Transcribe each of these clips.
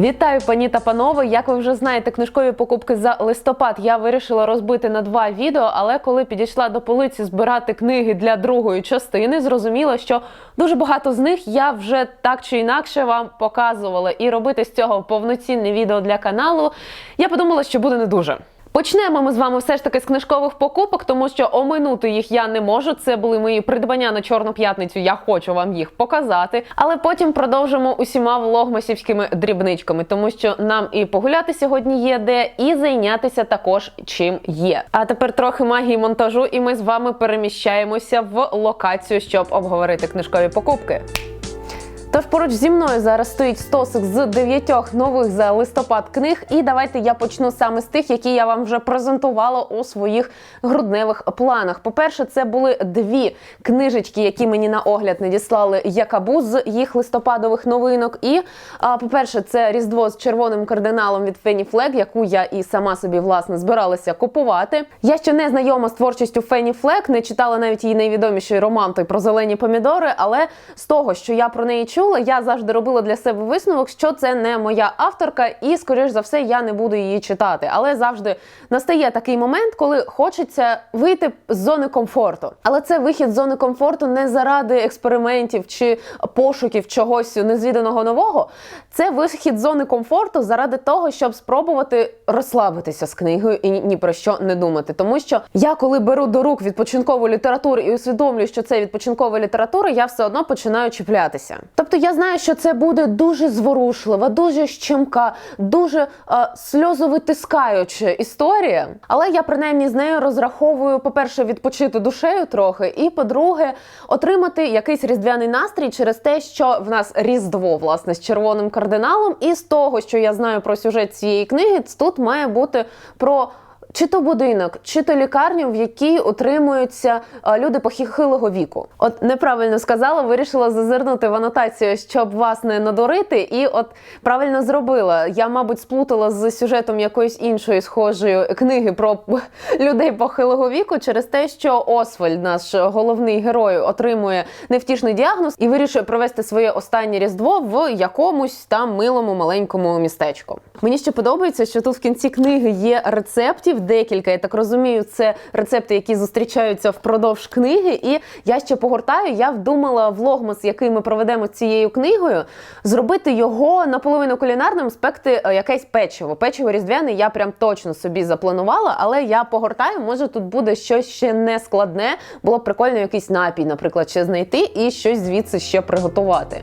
Вітаю, пані та панове! Як ви вже знаєте, книжкові покупки за листопад я вирішила розбити на два відео. Але коли підійшла до полиці збирати книги для другої частини, зрозуміла, що дуже багато з них я вже так чи інакше вам показувала. І робити з цього повноцінне відео для каналу я подумала, що буде не дуже. Почнемо ми з вами все ж таки з книжкових покупок, тому що оминути їх я не можу. Це були мої придбання на чорну п'ятницю. Я хочу вам їх показати. Але потім продовжимо усіма влогмасівськими дрібничками, тому що нам і погуляти сьогодні є де, і зайнятися також чим є. А тепер трохи магії монтажу, і ми з вами переміщаємося в локацію, щоб обговорити книжкові покупки. Тож поруч зі мною зараз стоїть стосик з дев'ятьох нових за листопад книг. І давайте я почну саме з тих, які я вам вже презентувала у своїх грудневих планах. По-перше, це були дві книжечки, які мені на огляд надіслали Якабу з їх листопадових новинок. І, по-перше, це Різдво з червоним кардиналом від Фені Флег, яку я і сама собі власне збиралася купувати. Я ще не знайома з творчістю Фені Флег, не читала навіть її найвідоміший роман той про зелені помідори. Але з того, що я про неї чула, я завжди робила для себе висновок, що це не моя авторка, і, скоріш за все, я не буду її читати. Але завжди настає такий момент, коли хочеться вийти з зони комфорту. Але це вихід з зони комфорту не заради експериментів чи пошуків чогось незвіданого нового. Це вихід з зони комфорту заради того, щоб спробувати розслабитися з книгою і ні про що не думати. Тому що я, коли беру до рук відпочинкову літературу і усвідомлюю, що це відпочинкова література, я все одно починаю чіплятися. Тобто я знаю, що це буде дуже зворушлива, дуже щемка, дуже е, сльозовитискаюча історія. Але я принаймні з нею розраховую, по-перше, відпочити душею трохи, і по-друге, отримати якийсь різдвяний настрій через те, що в нас різдво власне з червоним кардиналом, і з того, що я знаю про сюжет цієї книги, тут має бути про. Чи то будинок, чи то лікарню, в якій утримуються люди похилого віку. От неправильно сказала, вирішила зазирнути в анотацію, щоб вас не надурити, і от правильно зробила. Я, мабуть, сплутала з сюжетом якоїсь іншої схожої книги про людей похилого віку через те, що Освальд, наш головний герой, отримує невтішний діагноз і вирішує провести своє останнє різдво в якомусь там милому маленькому містечку. Мені ще подобається, що тут в кінці книги є рецептів декілька. Я так розумію, це рецепти, які зустрічаються впродовж книги. І я ще погортаю. Я вдумала влогмас, який ми проведемо цією книгою, зробити його наполовину кулінарним, спекти е, якесь печиво. Печиво різдвяне я прям точно собі запланувала, але я погортаю. Може, тут буде щось ще не складне. Було б прикольно якийсь напій, наприклад, ще знайти і щось звідси ще приготувати.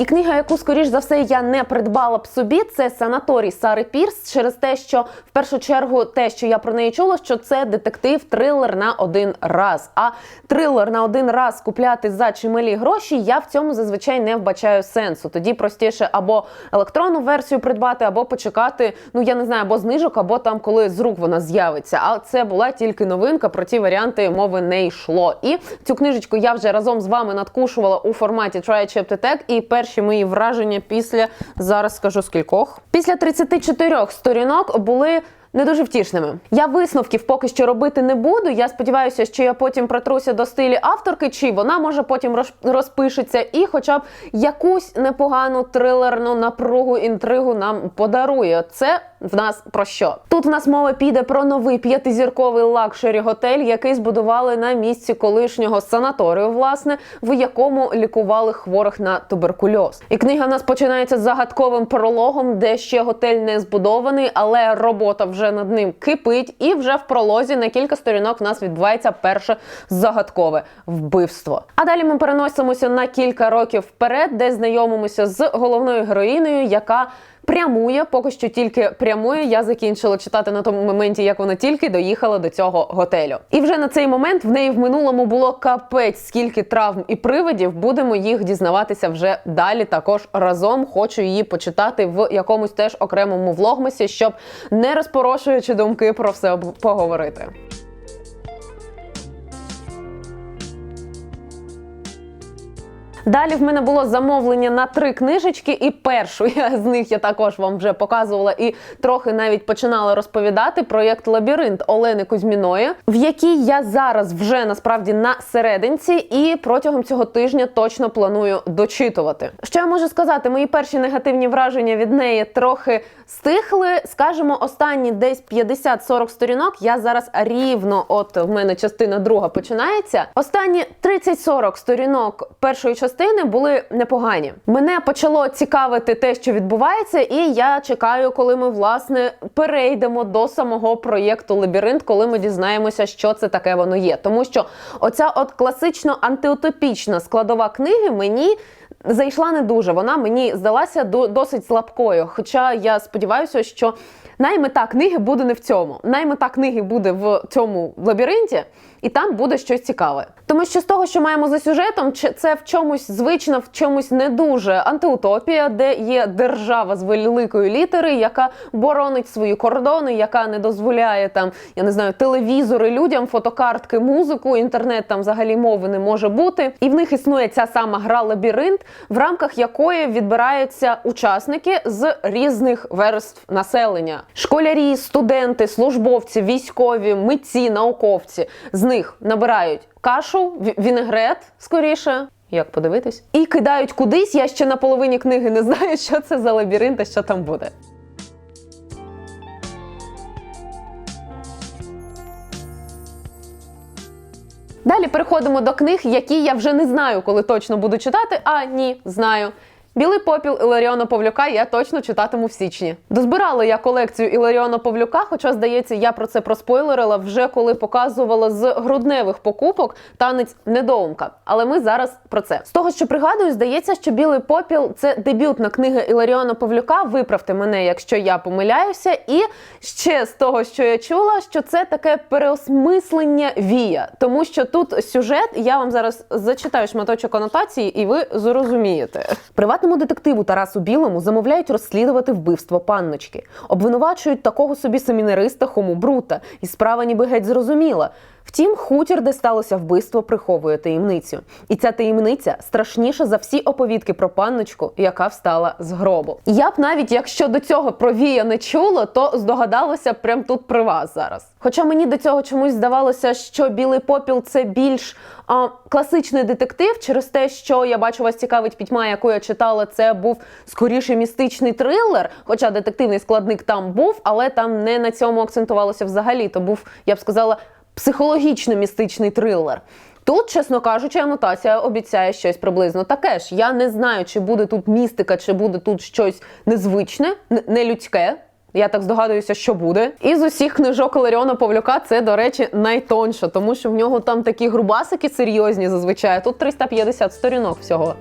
І книга, яку, скоріш за все, я не придбала б собі, це санаторій Сари Пірс, через те, що в першу чергу те, що я про неї чула, що це детектив трилер на один раз. А трилер на один раз купляти за чималі гроші, я в цьому зазвичай не вбачаю сенсу. Тоді простіше або електронну версію придбати, або почекати. Ну я не знаю, або знижок, або там, коли з рук вона з'явиться. А це була тільки новинка. Про ті варіанти мови не йшло. І цю книжечку я вже разом з вами надкушувала у форматі Try Chapter Tag. І перші мої враження після зараз скажу скількох. Після 34 сторінок були. Не дуже втішними. Я висновків поки що робити не буду. Я сподіваюся, що я потім протруся до стилі авторки, чи вона може потім розпишеться і, хоча б якусь непогану трилерну напругу, інтригу нам подарує. Це в нас про що? Тут в нас мова піде про новий п'ятизірковий лакшері готель, який збудували на місці колишнього санаторію, власне, в якому лікували хворих на туберкульоз. І книга в нас починається з загадковим прологом, де ще готель не збудований, але робота вже над ним кипить. І вже в пролозі на кілька сторінок в нас відбувається перше загадкове вбивство. А далі ми переносимося на кілька років вперед, де знайомимося з головною героїнею, яка прямує, поки що тільки прямує. Я закінчила читати на тому моменті, як вона тільки доїхала до цього готелю. І вже на цей момент в неї в минулому було капець, скільки травм і привидів. Будемо їх дізнаватися вже далі. Також разом хочу її почитати в якомусь теж окремому влогмасі, щоб не розпорошуючи думки про все поговорити. Далі в мене було замовлення на три книжечки, і першу я з них я також вам вже показувала і трохи навіть починала розповідати проєкт Лабіринт Олени Кузьміної, в якій я зараз вже насправді на серединці, і протягом цього тижня точно планую дочитувати. Що я можу сказати? Мої перші негативні враження від неї трохи стихли. Скажімо, останні десь 50-40 сторінок. Я зараз рівно, от в мене частина друга починається. Останні 30-40 сторінок першої частини були непогані. Мене почало цікавити те, що відбувається, і я чекаю, коли ми власне перейдемо до самого проєкту Лабіринт, коли ми дізнаємося, що це таке воно є. Тому що оця от класично антиутопічна складова книги мені. Зайшла не дуже. Вона мені здалася досить слабкою. Хоча я сподіваюся, що наймета книги буде не в цьому. Наймета книги буде в цьому лабіринті, і там буде щось цікаве. Тому що з того, що маємо за сюжетом, це в чомусь звична, в чомусь не дуже антиутопія, де є держава з великої літери, яка боронить свої кордони, яка не дозволяє там, я не знаю, телевізори людям, фотокартки, музику, інтернет там взагалі мови не може бути. І в них існує ця сама гра лабіринт, в рамках якої відбираються учасники з різних верств населення: школярі, студенти, службовці, військові, митці, науковці. З них набирають кашу, ві- вінегрет скоріше. Як подивитись, і кидають кудись. Я ще на половині книги не знаю, що це за лабіринт і що там буде. Далі переходимо до книг, які я вже не знаю, коли точно буду читати. А ні, знаю. Білий попіл Іларіона Павлюка я точно читатиму в січні. Дозбирала я колекцію Іларіона Павлюка, хоча, здається, я про це проспойлерила вже коли показувала з грудневих покупок танець недоумка. Але ми зараз про це. З того, що пригадую, здається, що білий попіл це дебютна книга Іларіона Павлюка. Виправте мене, якщо я помиляюся. І ще з того, що я чула, що це таке переосмислення вія, тому що тут сюжет, я вам зараз зачитаю шматочок анотації, і ви зрозумієте. Приватному детективу Тарасу Білому замовляють розслідувати вбивство панночки. Обвинувачують такого собі семінариста Хому Брута, і справа ніби геть зрозуміла. Втім, хутір, де сталося вбивство, приховує таємницю. І ця таємниця страшніша за всі оповідки про панночку, яка встала з гробу. Я б навіть, якщо до цього про Вія не чула, то здогадалася прям тут при вас зараз. Хоча мені до цього чомусь здавалося, що білий попіл це більш а, класичний детектив, через те, що я бачу вас цікавить пітьма, яку я читала, це був скоріше містичний трилер. Хоча детективний складник там був, але там не на цьому акцентувалося взагалі. То був, я б сказала, психологічно-містичний трилер. Тут, чесно кажучи, анотація обіцяє щось приблизно таке ж. Я не знаю, чи буде тут містика, чи буде тут щось незвичне, нелюдське. Я так здогадуюся, що буде. І з усіх книжок Ларіона Павлюка це, до речі, найтонша, тому що в нього там такі грубасики серйозні зазвичай. Тут 350 сторінок всього.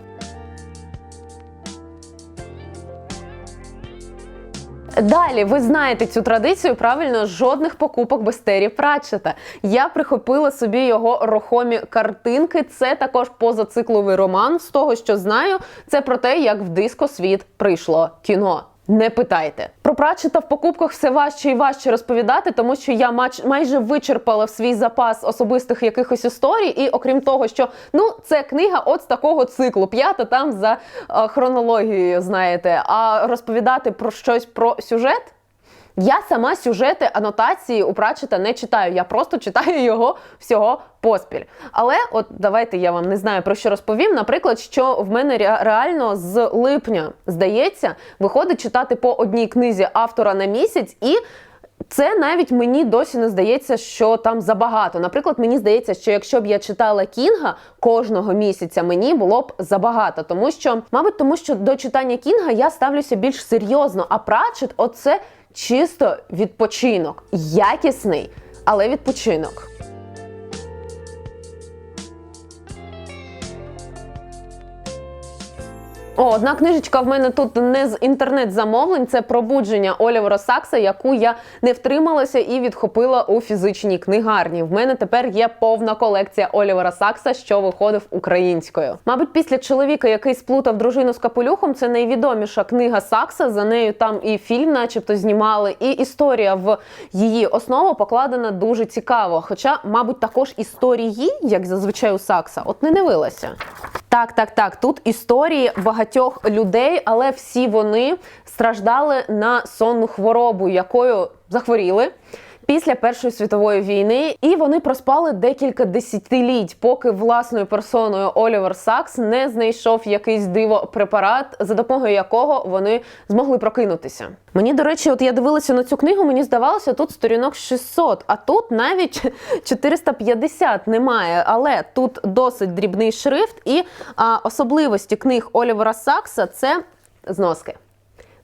Далі ви знаєте цю традицію правильно жодних покупок без Террі Пратчета. Я прихопила собі його рухомі картинки. Це також позацикловий роман. З того, що знаю, це про те, як в диско світ прийшло кіно. Не питайте про прачета в покупках все важче і важче розповідати, тому що я майже вичерпала в свій запас особистих якихось історій. І окрім того, що ну це книга от з такого циклу, п'ята там за е, хронологією, знаєте. А розповідати про щось про сюжет. Я сама сюжети анотації у Пратчета не читаю. Я просто читаю його всього поспіль. Але от давайте я вам не знаю про що розповім. Наприклад, що в мене ре- реально з липня здається, виходить читати по одній книзі автора на місяць і. Це навіть мені досі не здається, що там забагато. Наприклад, мені здається, що якщо б я читала Кінга кожного місяця, мені було б забагато, тому що, мабуть, тому що до читання Кінга я ставлюся більш серйозно. А Пратчет – оце чисто відпочинок, якісний, але відпочинок. О, одна книжечка в мене тут не з інтернет-замовлень. Це пробудження Олівера Сакса, яку я не втрималася і відхопила у фізичній книгарні. В мене тепер є повна колекція Олівера Сакса, що виходив українською. Мабуть, після чоловіка, який сплутав дружину з капелюхом, це найвідоміша книга Сакса. За нею там і фільм, начебто, знімали, і історія в її основу покладена дуже цікаво. Хоча, мабуть, також історії, як зазвичай у Сакса, от не дивилася. Так, так, так. Тут історії багатьох людей, але всі вони страждали на сонну хворобу, якою захворіли. Після Першої світової війни, і вони проспали декілька десятиліть, поки власною персоною Олівер Сакс не знайшов якийсь диво препарат, за допомогою якого вони змогли прокинутися. Мені, до речі, от я дивилася на цю книгу, мені здавалося, тут сторінок 600, а тут навіть 450 немає. Але тут досить дрібний шрифт, і а, особливості книг Олівера Сакса це зноски.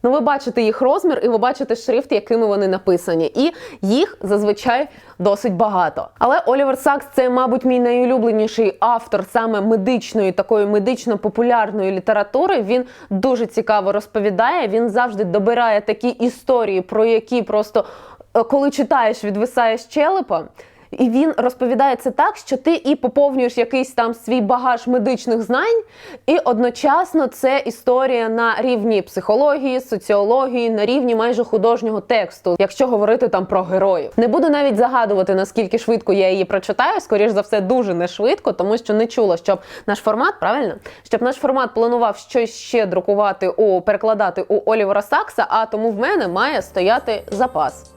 Ну, ви бачите їх розмір, і ви бачите шрифт, якими вони написані. І їх зазвичай досить багато. Але Олівер Сакс це, мабуть, мій найулюбленіший автор саме медичної, такої медично-популярної літератури. Він дуже цікаво розповідає. Він завжди добирає такі історії, про які просто е, коли читаєш, відвисаєш челепа. І він розповідає це так, що ти і поповнюєш якийсь там свій багаж медичних знань, і одночасно це історія на рівні психології, соціології, на рівні майже художнього тексту, якщо говорити там про героїв. Не буду навіть загадувати, наскільки швидко я її прочитаю. Скоріш за все, дуже не швидко, тому що не чула, щоб наш формат, правильно, щоб наш формат планував щось ще друкувати у перекладати у Олівера Сакса, а тому в мене має стояти запас.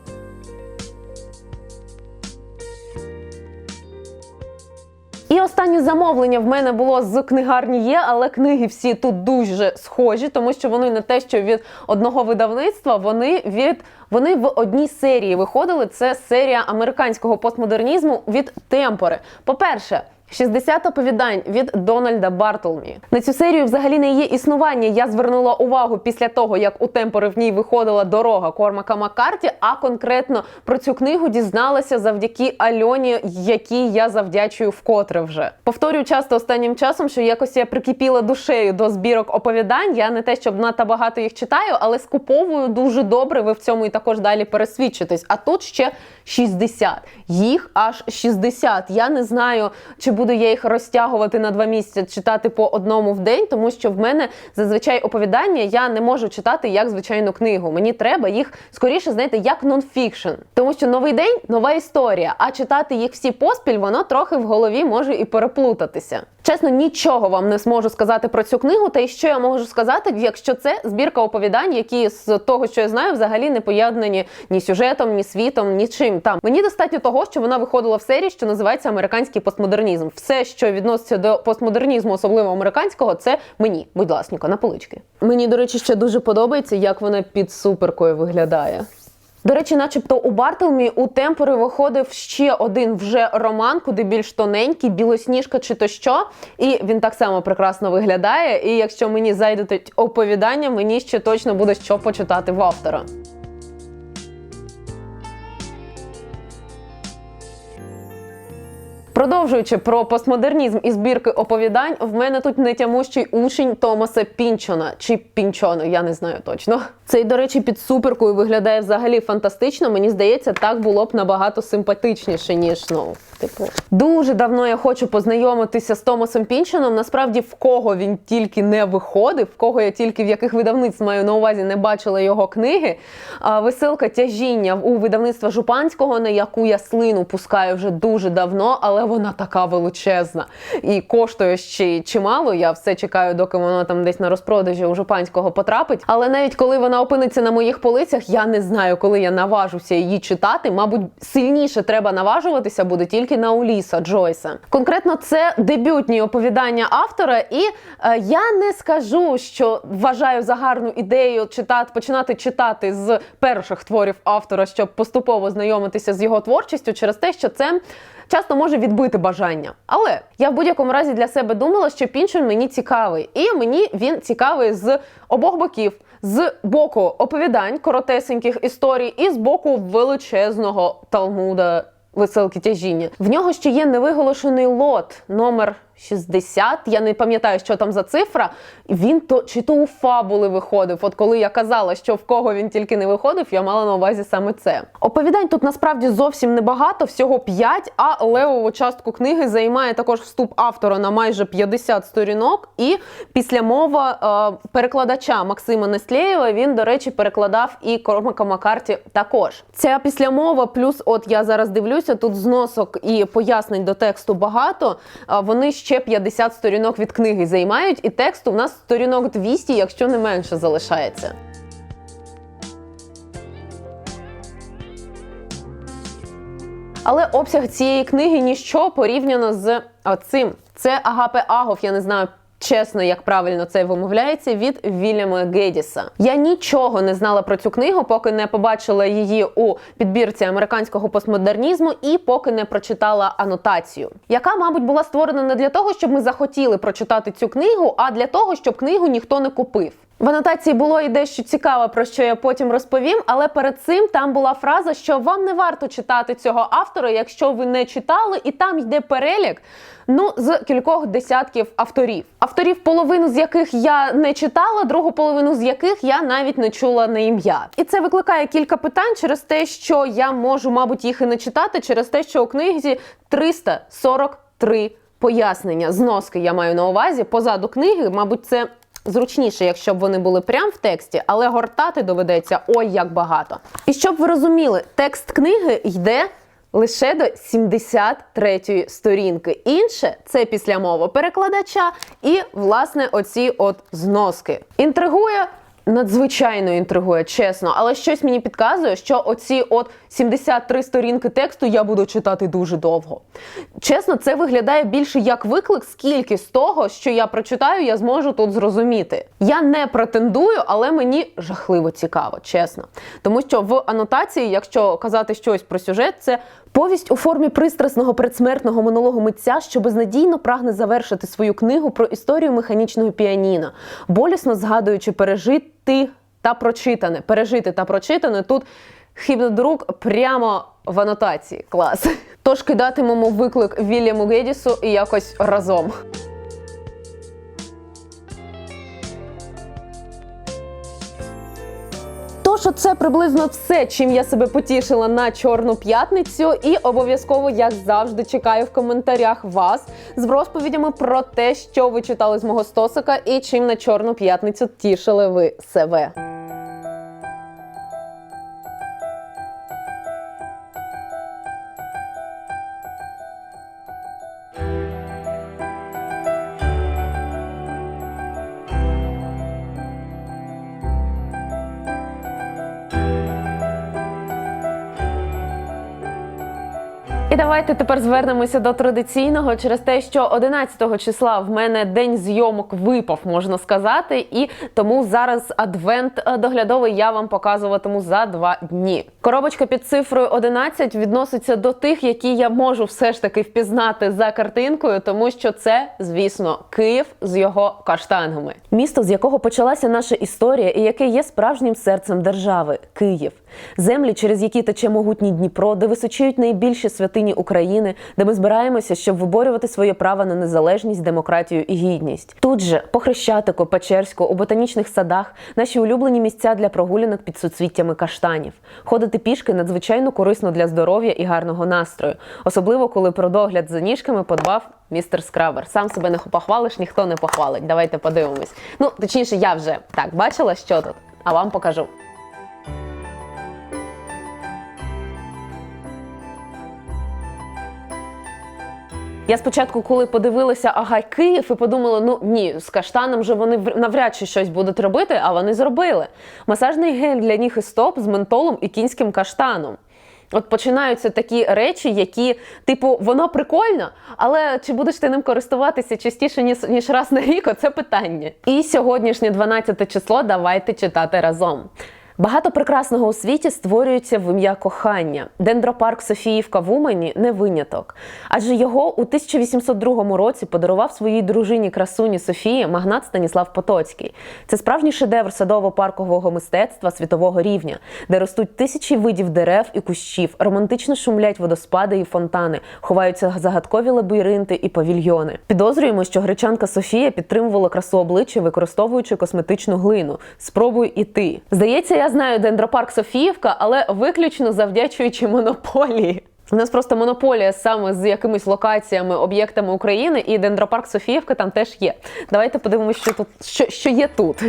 І останнє замовлення в мене було з книгарні є, але книги всі тут дуже схожі, тому що вони не те, що від одного видавництва, вони від вони в одній серії виходили. Це серія американського постмодернізму від Темпори. По-перше. 60 оповідань від Дональда Бартлмі. На цю серію взагалі не є існування. Я звернула увагу після того, як у темпори в ній виходила дорога Кормака Маккарті, а конкретно про цю книгу дізналася завдяки Альоні, якій я завдячую вкотре вже. Повторюю часто останнім часом, що якось я прикипіла душею до збірок оповідань. Я не те, щоб надто багато їх читаю, але скуповую дуже добре. Ви в цьому і також далі пересвідчитесь. А тут ще 60. Їх аж 60. Я не знаю, чи буду я їх розтягувати на два місяці, читати по одному в день, тому що в мене зазвичай оповідання я не можу читати як звичайну книгу. Мені треба їх скоріше, знаєте, як нонфікшн. Тому що новий день нова історія. А читати їх всі поспіль, воно трохи в голові може і переплутатися. Чесно, нічого вам не зможу сказати про цю книгу. Та й що я можу сказати, якщо це збірка оповідань, які з того, що я знаю, взагалі не поєднані ні сюжетом, ні світом, нічим. Там мені достатньо того, що вона виходила в серії, що називається американський постмодернізм. Все, що відноситься до постмодернізму, особливо американського, це мені, будь ласка, на полички. Мені, до речі, ще дуже подобається, як вона під суперкою виглядає. До речі, начебто у Бартелмі у темпори виходив ще один вже роман, куди більш тоненький, білосніжка чи то що. І він так само прекрасно виглядає. І якщо мені зайдуть оповідання, мені ще точно буде що почитати в автора. Продовжуючи про постмодернізм і збірки оповідань, в мене тут нетямущий учень Томаса Пінчона чи Пінчона, я не знаю точно. Цей, до речі, під суперкою виглядає взагалі фантастично. Мені здається, так було б набагато симпатичніше, ніж ну, типу. Дуже давно я хочу познайомитися з Томасом Пінчоном. Насправді, в кого він тільки не виходив, в кого я тільки в яких видавництв маю на увазі не бачила його книги. А, Веселка тяжіння у видавництва Жупанського, на яку я слину пускаю вже дуже давно, але вона така величезна і коштує ще чимало. Я все чекаю, доки вона там десь на розпродажі у Жупанського потрапить. Але навіть коли вона опиниться на моїх полицях, я не знаю, коли я наважуся її читати. Мабуть, сильніше треба наважуватися буде тільки на Уліса Джойса. Конкретно це дебютні оповідання автора, і е, я не скажу, що вважаю за гарну ідею читати, починати читати з перших творів автора, щоб поступово знайомитися з його творчістю, через те, що це. Часто може відбити бажання, але я в будь-якому разі для себе думала, що Пінчон мені цікавий, і мені він цікавий з обох боків: з боку оповідань коротесеньких історій, і з боку величезного талмуда веселки тяжіння. В нього ще є невиголошений лот номер 60, я не пам'ятаю, що там за цифра. Він то чи то у фабули виходив. От коли я казала, що в кого він тільки не виходив, я мала на увазі саме це. Оповідань тут насправді зовсім небагато, всього 5, а левову частку книги займає також вступ автора на майже 50 сторінок. І після мова е, перекладача Максима Нестлєєва він, до речі, перекладав і Кормака Макарті також. Ця післямова, плюс, от я зараз дивлюся, тут зносок і пояснень до тексту багато. Е, вони ще ще 50 сторінок від книги займають, і тексту в нас сторінок 200, якщо не менше залишається. Але обсяг цієї книги ніщо порівняно з цим. Це Агапе Агов, я не знаю. Чесно, як правильно це вимовляється від Вільяма Гедіса. Я нічого не знала про цю книгу, поки не побачила її у підбірці американського постмодернізму і поки не прочитала анотацію, яка, мабуть, була створена не для того, щоб ми захотіли прочитати цю книгу, а для того, щоб книгу ніхто не купив. В анотації було і дещо цікаве, про що я потім розповім, але перед цим там була фраза, що вам не варто читати цього автора, якщо ви не читали, і там йде перелік ну з кількох десятків авторів. Авторів, половину з яких я не читала, другу половину з яких я навіть не чула на ім'я. І це викликає кілька питань через те, що я можу, мабуть, їх і не читати, через те, що у книзі 343 пояснення. Зноски я маю на увазі позаду книги, мабуть, це. Зручніше, якщо б вони були прямо в тексті, але гортати доведеться ой як багато. І щоб ви розуміли, текст книги йде лише до 73-ї сторінки. Інше це після мови перекладача і, власне, оці от зноски. Інтригує. Надзвичайно інтригує, чесно, але щось мені підказує, що оці от 73 сторінки тексту я буду читати дуже довго. Чесно, це виглядає більше як виклик, скільки з того, що я прочитаю, я зможу тут зрозуміти. Я не претендую, але мені жахливо цікаво, чесно. Тому що в анотації, якщо казати щось про сюжет, це повість у формі пристрасного предсмертного монологу митця, що безнадійно прагне завершити свою книгу про історію механічного піаніно, болісно згадуючи пережити та прочитане. Пережити та прочитане тут хібнодрук прямо в анотації. Клас. Тож кидатимемо виклик Вільяму Гедісу і якось разом. Тож це приблизно все, чим я себе потішила на чорну п'ятницю, і обов'язково, як завжди, чекаю в коментарях вас з розповідями про те, що ви читали з мого стосика, і чим на чорну п'ятницю тішили ви себе. Давайте тепер звернемося до традиційного через те, що 11 числа в мене день зйомок випав, можна сказати, і тому зараз адвент е, доглядовий я вам показуватиму за два дні. Коробочка під цифрою 11 відноситься до тих, які я можу все ж таки впізнати за картинкою, тому що це, звісно, Київ з його каштангами. Місто, з якого почалася наша історія, і яке є справжнім серцем держави Київ. Землі, через які тече могутній Дніпро, де височують найбільші святині України, де ми збираємося, щоб виборювати своє право на незалежність, демократію і гідність. Тут же, по Хрещатику, Печерську, у ботанічних садах, наші улюблені місця для прогулянок під суцвіттями каштанів. Ходити пішки надзвичайно корисно для здоров'я і гарного настрою, особливо коли про догляд за ніжками подбав містер Скрабер. Сам себе не похвалиш, ніхто не похвалить. Давайте подивимось. Ну, точніше, я вже так бачила, що тут, а вам покажу. Я спочатку, коли подивилася ага, Київ, і подумала, ну ні, з каштаном же вони навряд чи щось будуть робити, а вони зробили. Масажний гель для ніг і стоп з ментолом і кінським каштаном. От починаються такі речі, які, типу, воно прикольно, але чи будеш ти ним користуватися частіше, ніж, ніж раз на рік? Оце питання. І сьогоднішнє 12 число давайте читати разом. Багато прекрасного у світі створюється в ім'я кохання. Дендропарк Софіївка в Умані не виняток. Адже його у 1802 році подарував своїй дружині красуні Софії магнат Станіслав Потоцький. Це справжній шедевр садово-паркового мистецтва світового рівня, де ростуть тисячі видів дерев і кущів, романтично шумлять водоспади і фонтани, ховаються загадкові лабіринти і павільйони. Підозрюємо, що гречанка Софія підтримувала красу обличчя, використовуючи косметичну глину. Спробуй і ти. Здається, я знаю дендропарк Софіївка, але виключно завдячуючи монополії. У нас просто монополія саме з якимись локаціями, об'єктами України, і дендропарк Софіївка там теж є. Давайте подивимося, що тут що, що є тут.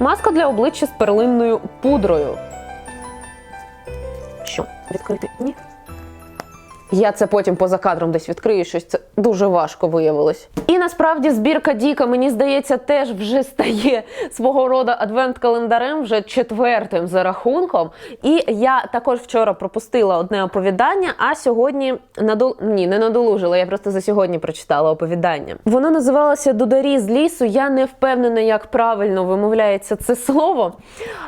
Маска для обличчя з перлинною пудрою. Що, відкрити? Ні. Я це потім поза кадром десь відкрию щось. Це дуже важко виявилось. І насправді збірка Діка, мені здається, теж вже стає свого роду адвент-календарем, вже четвертим за рахунком. І я також вчора пропустила одне оповідання, а сьогодні надол... ні, не надолужила. Я просто за сьогодні прочитала оповідання. Воно називалося Дударі з лісу. Я не впевнена, як правильно вимовляється це слово,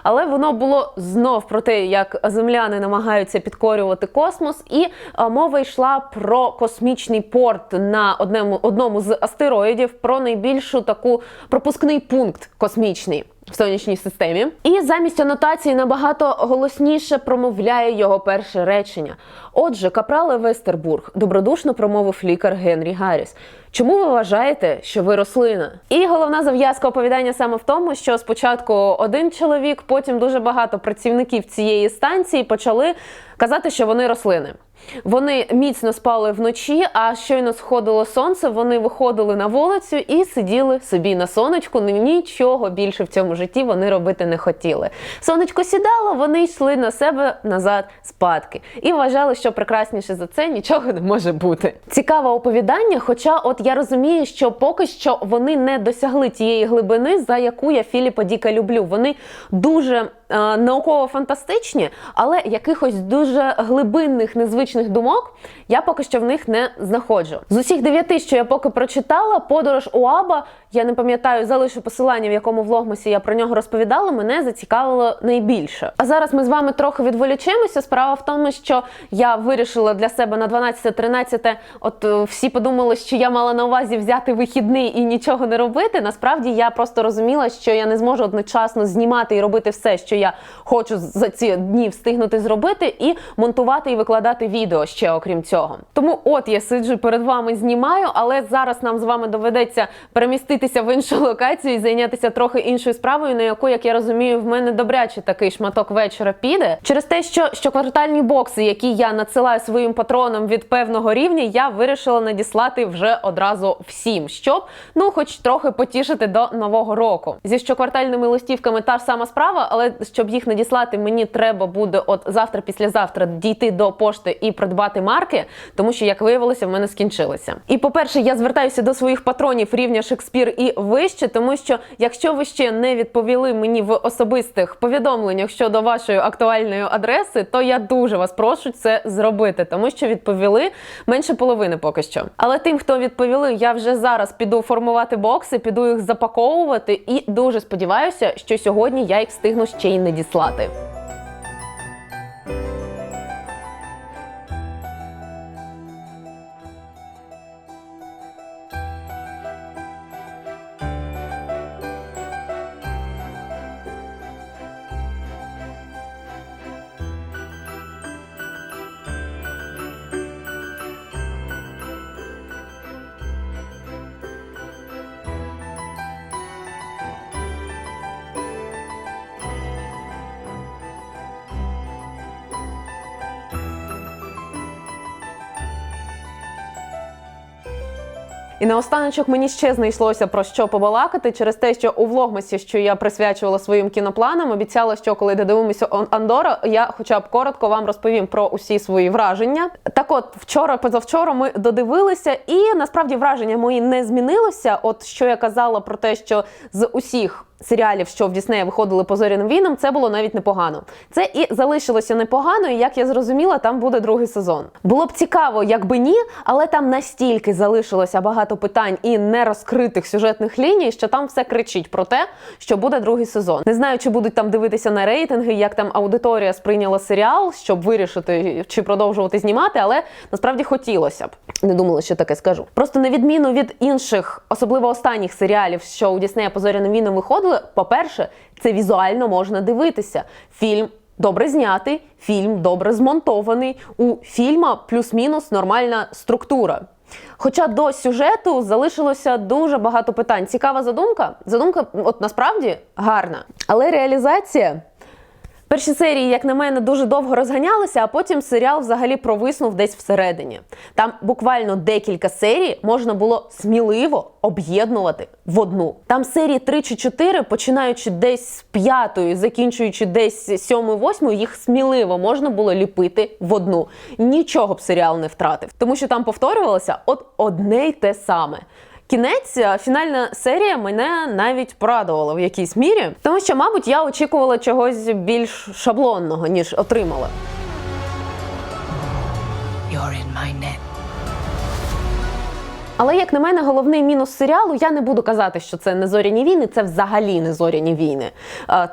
але воно було знов про те, як земляни намагаються підкорювати космос, і а, мова йшла про космічний порт на одному, одному з астероїдів, про найбільшу таку пропускний пункт космічний. В сонячній системі, і замість анотації набагато голосніше промовляє його перше речення. Отже, капрале Вестербург добродушно промовив лікар Генрі Гарріс. Чому ви вважаєте, що ви рослина? І головна зав'язка оповідання саме в тому, що спочатку один чоловік, потім дуже багато працівників цієї станції почали казати, що вони рослини. Вони міцно спали вночі, а щойно сходило сонце, вони виходили на вулицю і сиділи собі на сонечку. Нічого більше в цьому житті вони робити не хотіли. Сонечко сідало, вони йшли на себе назад спадки і вважали, що прекрасніше за це нічого не може бути. Цікаве оповідання, хоча, от я розумію, що поки що вони не досягли тієї глибини, за яку я Філіпа Діка люблю. Вони дуже науково-фантастичні, але якихось дуже глибинних, незвичних думок я поки що в них не знаходжу. З усіх дев'яти, що я поки прочитала, подорож Уаба, я не пам'ятаю, залишу посилання, в якому влогмасі я про нього розповідала, мене зацікавило найбільше. А зараз ми з вами трохи відволічемося. Справа в тому, що я вирішила для себе на 12-13, от е, всі подумали, що я мала на увазі взяти вихідний і нічого не робити. Насправді я просто розуміла, що я не зможу одночасно знімати і робити все, що я хочу за ці дні встигнути зробити, і монтувати і викладати відео ще окрім цього. Тому от я сиджу перед вами, знімаю, але зараз нам з вами доведеться переміститися в іншу локацію і зайнятися трохи іншою справою, на яку, як я розумію, в мене добряче такий шматок вечора піде. Через те, що щоквартальні бокси, які я надсилаю своїм патронам від певного рівня, я вирішила надіслати вже одразу всім, щоб ну, хоч трохи потішити до нового року. Зі щоквартальними листівками та ж сама справа, але щоб їх надіслати, мені треба буде от завтра, післязавтра дійти до пошти і придбати марки, тому що, як виявилося, в мене скінчилися. І по-перше, я звертаюся до своїх патронів рівня Шекспір і вище, тому що якщо ви ще не відповіли мені в особистих повідомленнях щодо вашої актуальної адреси, то я дуже вас прошу це зробити, тому що відповіли менше половини поки що. Але тим, хто відповіли, я вже зараз піду формувати бокси, піду їх запаковувати, і дуже сподіваюся, що сьогодні я їх встигну ще й надіслати. І наостаночок мені ще знайшлося про що побалакати через те, що у влогмасі, що я присвячувала своїм кінопланам, обіцяла, що коли додивимося Андора, я хоча б коротко вам розповім про усі свої враження. Так, от вчора, позавчора, ми додивилися, і насправді враження мої не змінилося. От що я казала про те, що з усіх. Серіалів, що в Діснеї виходили по зоряним війнам, це було навіть непогано. Це і залишилося непогано, і як я зрозуміла, там буде другий сезон. Було б цікаво, якби ні, але там настільки залишилося багато питань і нерозкритих сюжетних ліній, що там все кричить про те, що буде другий сезон. Не знаю, чи будуть там дивитися на рейтинги, як там аудиторія сприйняла серіал, щоб вирішити чи продовжувати знімати, але насправді хотілося б. Не думала, що таке скажу. Просто на відміну від інших, особливо останніх серіалів, що у Діснея по зоряним війнам виходили. По-перше, це візуально можна дивитися. Фільм добре знятий, фільм добре змонтований. У фільма плюс-мінус нормальна структура. Хоча до сюжету залишилося дуже багато питань. Цікава задумка. Задумка, от насправді гарна, але реалізація. Перші серії, як на мене, дуже довго розганялися, а потім серіал взагалі провиснув десь всередині. Там буквально декілька серій можна було сміливо об'єднувати в одну. Там серії 3 чи 4, починаючи десь з п'ятої, закінчуючи десь сьомою, восьмою, їх сміливо можна було ліпити в одну. Нічого б серіал не втратив, тому що там повторювалося от одне й те саме. Кінець, фінальна серія мене навіть порадувала в якійсь мірі, тому що, мабуть, я очікувала чогось більш шаблонного, ніж отримала. You're in my net. Але як на мене, головний мінус серіалу, я не буду казати, що це не зоряні війни, це взагалі не зоряні війни.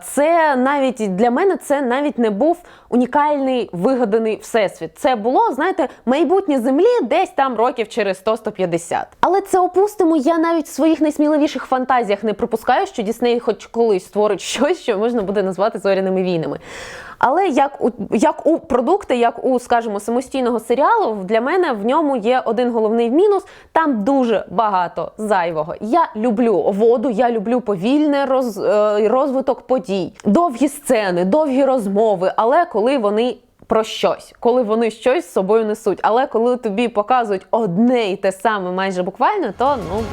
Це навіть для мене це навіть не був унікальний вигаданий всесвіт. Це було, знаєте, майбутнє землі десь там років через 100-150. Але це опустимо. Я навіть в своїх найсміливіших фантазіях не припускаю, що Дісней хоч колись створить щось, що можна буде назвати зоряними війнами. Але як у як у продукти, як у, скажімо, самостійного серіалу, для мене в ньому є один головний мінус. Там дуже багато зайвого. Я люблю воду, я люблю повільний роз, е, розвиток подій, довгі сцени, довгі розмови. Але коли вони про щось, коли вони щось з собою несуть. Але коли тобі показують одне і те саме, майже буквально, то ну.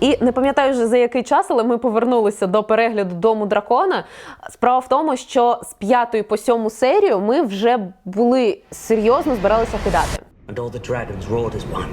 І не пам'ятаю вже за який час, але ми повернулися до перегляду дому дракона. Справа в тому, що з п'ятої по сьому серію ми вже були серйозно збиралися кидати. and all the dragons roared as one.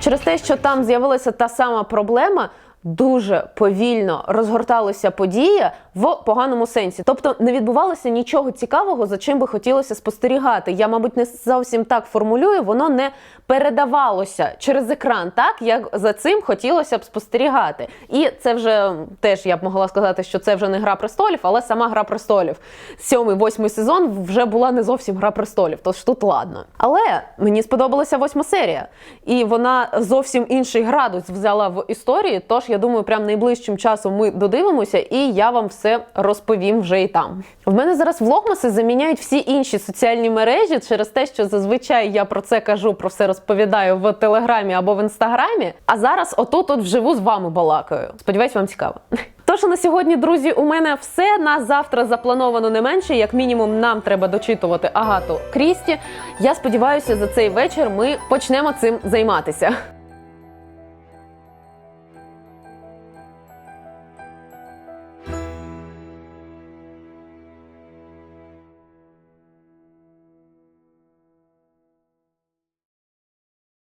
Через те, що там з'явилася та сама проблема. Дуже повільно розгорталася подія в поганому сенсі, тобто не відбувалося нічого цікавого, за чим би хотілося спостерігати. Я, мабуть, не зовсім так формулюю, воно не передавалося через екран, так як за цим хотілося б спостерігати. І це вже теж я б могла сказати, що це вже не гра престолів, але сама гра престолів. Сьомий, восьмий сезон вже була не зовсім гра престолів, тож тут ладно. Але мені сподобалася восьма серія, і вона зовсім інший градус взяла в історії. Тож я думаю, прям найближчим часом ми додивимося, і я вам все розповім вже і там. В мене зараз влогмаси заміняють всі інші соціальні мережі через те, що зазвичай я про це кажу, про все розповідаю в телеграмі або в інстаграмі. А зараз отут от вживу з вами балакаю. Сподіваюсь, вам цікаво. Тож на сьогодні, друзі, у мене все. На завтра заплановано не менше. Як мінімум, нам треба дочитувати Агату Крісті. Я сподіваюся, за цей вечір ми почнемо цим займатися.